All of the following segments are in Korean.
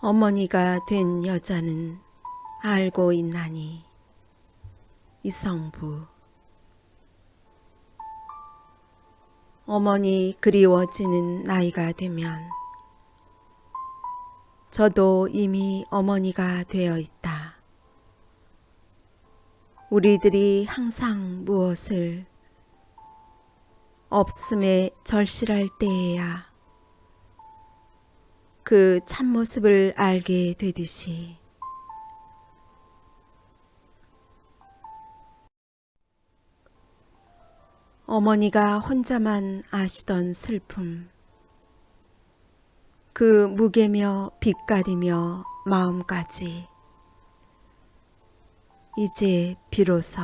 어머니가 된 여자는 알고 있나니 이성부 어머니 그리워지는 나이가 되면 저도 이미 어머니가 되어 있다. 우리들이 항상 무엇을 없음에 절실할 때에야 그 참모습을 알게 되듯이. 어머니가 혼자만 아시던 슬픔. 그 무게며 빛깔이며 마음까지. 이제 비로소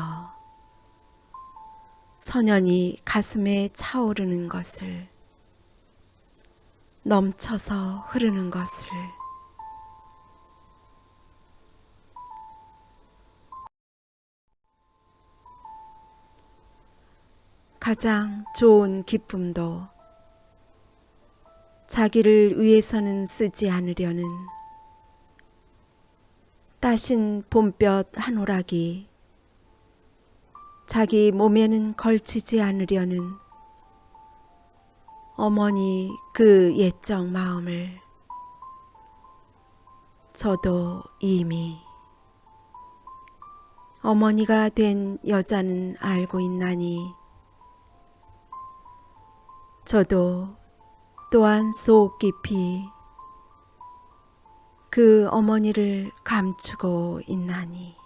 선연이 가슴에 차오르는 것을 넘쳐서 흐르는 것을. 가장 좋은 기쁨도 자기를 위해서는 쓰지 않으려는 따신 봄볕 한 오락이 자기 몸에는 걸치지 않으려는 어머니 그 옛적 마음을 저도 이미 어머니가 된 여자는 알고 있나니 저도 또한 속 깊이 그 어머니를 감추고 있나니